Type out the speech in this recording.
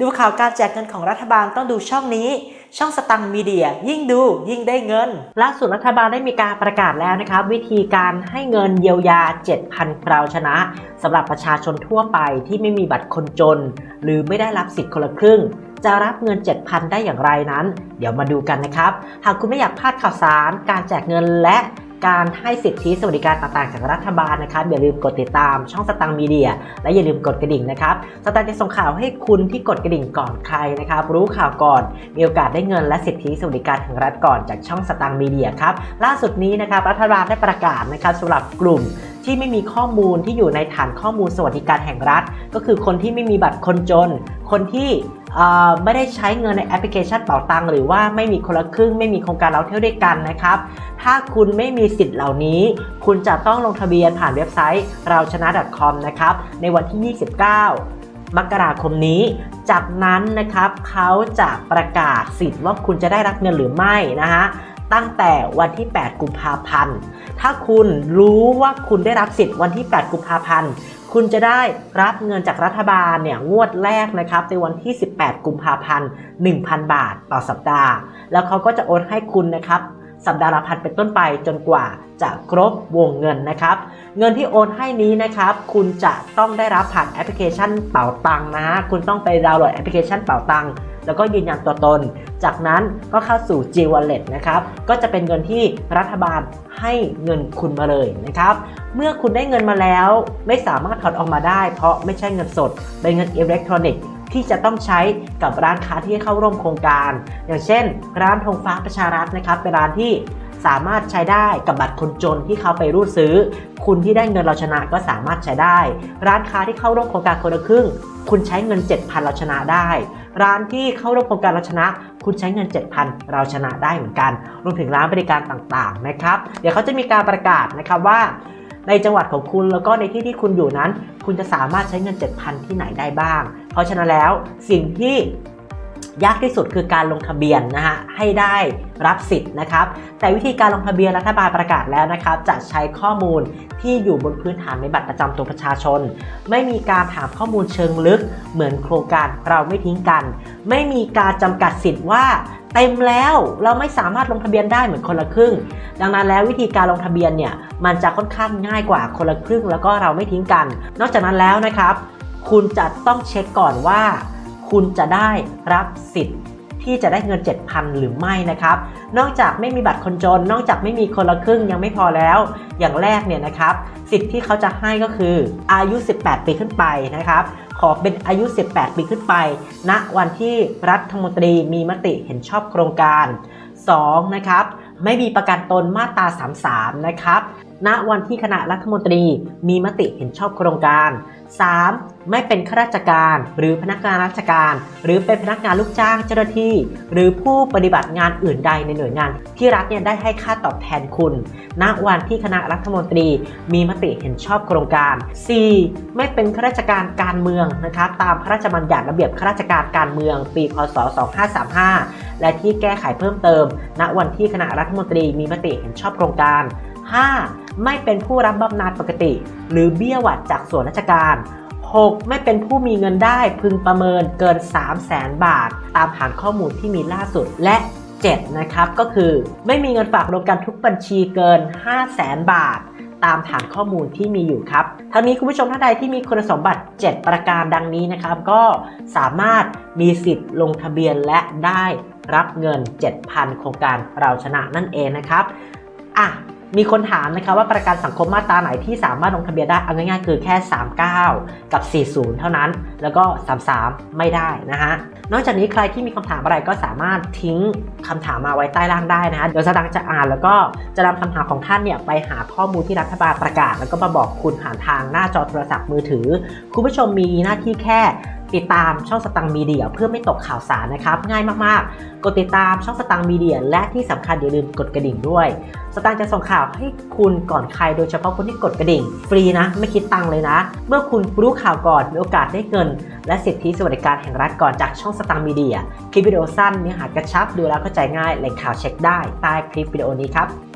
ดูข่าวการแจกเงินของรัฐบาลต้องดูช่องนี้ ช่องสตังค์มีเดีย ยิ่งดูยิ่งได้เงินล่าสุดรัฐบาลได้มีการประกาศแล้วนะครับ วิธีการให้เงินเยียวยา 7,000 คราวชนะสำหรับประชาชนทั่วไปที่ไม่มีบัตรคนจน หรือไม่ได้รับสิทธิ์คนละครึ่ง จะรับเงิน 7,000 ได้อย่างไรนั้น เดี๋ยวมาดูกันนะครับ หากคุณไม่อยากพลาดข่าวสาร การแจกเงินและ การให้สิทธิสวัสดิการต่างๆ จากรัฐบาลนะครับอย่าลืมกดติดตามช่องสตังค์มีเดีย และอย่าลืมกดกระดิ่งนะครับสตังค์จะส่งข่าวให้คุณที่กดกระดิ่งก่อนใครนะครับรู้ข่าวก่อน มีโอกาสได้เงินและสิทธิสวัสดิการของรัฐก่อนจากช่องสตังค์มีเดียครับล่าสุดนี้นะครับรัฐบาลได้ประกาศนะครับสำหรับกลุ่ม ที่ไม่มีข้อมูลที่อยู่ในฐานข้อมูลสวัสดิการแห่งรัฐ ก็คือคนที่ไม่มีบัตรคนจน คนที่ไม่ได้ใช้เงินในแอปพลิเคชันเป๋าตังหรือว่าไม่มีคนละครึ่ง ไม่มีโครงการเราเที่ยวด้วยกันนะครับ ถ้าคุณไม่มีสิทธิ์เหล่านี้ คุณจะต้องลงทะเบียนผ่านเว็บไซต์เราชนะ .com นะครับในวันที่ 29มกราคมนี้ จากนั้นนะครับเขาจะประกาศสิทธิ์ว่าคุณจะได้รับเงินหรือไม่นะฮะ ตั้งแต่วันที่ 8 กุมภาพันธ์ ถ้าคุณรู้ว่าคุณได้รับสิทธิ์วันที่ 8 กุมภาพันธ์ คุณจะได้รับเงินจากรัฐบาลเนี่ยงวดแรกนะครับในวันที่ 18 กุมภาพันธ์ 1,000 บาทต่อสัปดาห์ แล้วเขาก็จะโอนให้คุณนะครับ สัปดาห์ละพันเป็นต้นไปจนกว่าจะครบวงเงินนะครับ เงินที่โอนให้นี้นะครับ คุณจะต้องได้รับผ่านแอปพลิเคชันเป๋าตังนะฮะคุณต้องไปดาวน์โหลดแอปพลิเคชันเป๋าตังแล้วก็ยืนยันตัวตน จากนั้นก็เข้าสู่ G Wallet นะครับ ก็จะเป็นเงินที่รัฐบาลให้เงินคุณมาเลยนะครับ เมื่อคุณได้เงินมาแล้วไม่สามารถถอนออกมาได้ เพราะไม่ใช่เงินสด เป็นเงินอิเล็กทรอนิกส์ ที่จะต้องใช้กับร้านค้าที่เข้าร่วมโครงการ อย่างเช่น ร้านธงฟ้าประชารัฐนะครับเป็นร้านที่สามารถใช้ได้กับบัตรคนจนที่เขาไปรูดซื้อ คุณที่ได้เงินเราชนะก็สามารถใช้ได้ ร้านค้าที่เข้าร่วมโครงการคนละครึ่ง คุณใช้เงิน 7,000 เราชนะได้ ร้านที่เข้าร่วมโครงการเราชนะ คุณใช้เงิน 7,000 เราชนะได้เหมือนกัน รวมถึงร้านบริการต่างๆนะครับ เดี๋ยวเขาจะมีการประกาศนะครับว่า ในจังหวัดของคุณแล้วก็ในที่ที่คุณอยู่นั้น คุณจะสามารถใช้เงิน 7,000 ที่ไหนได้บ้าง เพราะฉะนั้นแล้วสิ่งที่ยากที่สุดคือการลงทะเบียนนะฮะให้ได้รับสิทธิ์นะครับ แต่วิธีการลงทะเบียนรัฐบาลประกาศแล้วนะครับ จะใช้ข้อมูลที่อยู่บนพื้นฐานในบัตรประจำตัวประชาชน ไม่มีการถามข้อมูลเชิงลึกเหมือนโครงการเราไม่ทิ้งกัน ไม่มีการจำกัดสิทธิ์ว่า เต็มแล้วเราไม่สามารถลงทะเบียนได้เหมือนคนละครึ่ง ดังนั้นแล้ววิธีการลงทะเบียนเนี่ยมันจะค่อนข้างง่ายกว่าคนละครึ่ง แล้วก็เราไม่ทิ้งกัน นอกจากนั้นแล้วนะครับ คุณจะต้องเช็คก่อนว่า คุณจะได้รับสิทธิ์ ที่จะได้เงิน 7,000 หรือไม่นะครับ นอกจากไม่มีบัตรคนจน นอกจากไม่มีคนละครึ่งยังไม่พอแล้ว อย่างแรกเนี่ยนะครับ สิทธิ์ที่เขาจะให้ก็คืออายุ 18 ปีขึ้นไปนะครับขอเป็นอายุ 18 ปีขึ้นไปณวันที่รัฐมนตรีมีมติเห็นชอบโครงการ 2. นะครับ ไม่มีประกันตนมาตรา 33 นะครับ ณวันที่คณะรัฐมนตรีมีมติเห็นชอบโครงการ 3. ไม่เป็นข้าราชการ หรือพนักงานราชการ หรือเป็นพนักงานลูกจ้างเจ้าหน้าที่ หรือผู้ปฏิบัติงานอื่นใดในหน่วยงาน ที่รัฐเนี่ยได้ให้ค่าตอบแทนคุณณวันที่คณะรัฐมนตรีมีมติเห็นชอบโครงการ 4. ไม่เป็นข้าราชการการเมืองนะครับตามพระราชบัญญัติระเบียบข้าราชการการเมือง ปีพศ 2535 และที่แก้ไขเพิ่มเติม ณวันที่คณะรัฐมนตรีมีมติเห็นชอบโครงการ 5. ไม่เป็นผู้รับบำนาญปกติ หรือเบี้ยหวัดจากส่วนราชการ 6. ไม่เป็นผู้มีเงินได้พึงประเมินเกิน 3 0 0แสนบาท ตามฐานข้อมูลที่มีล่าสุดและ 7 นะครับ ก็คือไม่มีเงินฝากรวมกันทุกบัญชีเกิน 5 0 0แสนบาท ตามฐานข้อมูลที่มีอยู่ครับทั้งนี้คุณผู้ชมท่านใดที่มีคุณสมบัติ 7 ประการดังนี้นะครับ ก็สามารถมีสิทธิ์ลงทะเบียนและได้รับเงิน 7,000 โครงการเราชนะนั่นเองนะครับอะ มีคนถามนะคะว่าประกันสังคมมาตราไหนที่สามารถลงทะเบียนได้เอาง่ายๆคือแค่ 39 กับ 40 เท่านั้น แล้วก็ 33 ไม่ได้นะฮะนอกจากนี้ใครที่มีคำถามอะไรก็สามารถทิ้งคำถามมาไว้ใต้ล่างได้นะฮะเดี๋ยวสดังจะอ่านแล้วก็จะนำคำถามของท่านเนี่ยไปหาข้อมูลที่รัฐบาลประกาศ แล้วก็มาบอกคุณผ่านทางหน้าจอโทรศัพท์มือถือ คุณผู้ชมมีหน้าที่แค่ ติดตามช่องสตังมีเดียเพื่อไม่ตกข่าวสารนะครับ ง่ายมากๆ กดติดตามช่องสตังมีเดียและที่สำคัญอย่าลืมกดกระดิ่งด้วย สตางค์จะส่งข่าวให้คุณก่อนใคร โดยเฉพาะคนที่กดกระดิ่ง ฟรีนะ ไม่คิดตังค์เลยนะ เมื่อคุณรู้ข่าวก่อนมีโอกาสได้เงิน และสิทธิสวัสดิการแห่งรัฐก่อนจากช่องสตางค์มีเดียคลิปวิดีโอสั้นเนื้อหากระชับดูแล้วเข้าใจง่ายแหล่งข่าวเช็คได้ใต้คลิปวิดีโอนี้ครับ